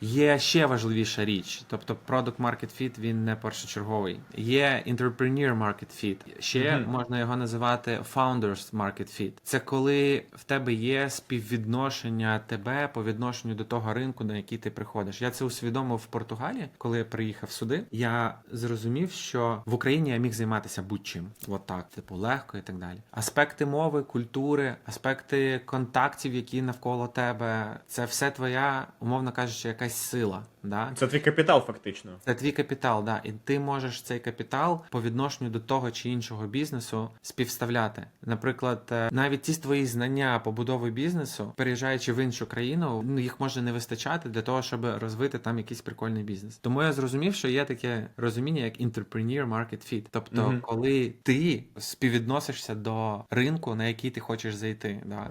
Є ще важливіша річ, тобто Product Market Fit він не першочерговий. Є Entrepreneur Market Fit. Ще Мгм. можна його називати Founders Market Fit. Це коли в тебе є співвідношення тебе по відношенню до того ринку, на який ти приходиш. Я це усвідомив в Португалії, коли я приїхав сюди. Я зрозумів, що в Україні я міг займатися будь-чим. От так, типу, легко і так далі. Аспекти мови, культури, аспекти контактів, які навколо тебе, це все твоя, умовно кажучи, якась сила. Да? Це твій капітал, фактично. Це твій капітал, да. І ти можеш цей капітал по відношенню до того чи іншого бізнесу співставляти. Наприклад, е, навіть ті твої знання побудови бізнесу, переїжджаючи в іншу країну, ну їх може не вистачати для того, щоб розвити там якийсь прикольний бізнес. Тому я зрозумів, що є таке розуміння, як entrepreneur market fit. Тобто, Мгм. коли ти співвідносишся до ринку, на який ти хочеш зайти. Да.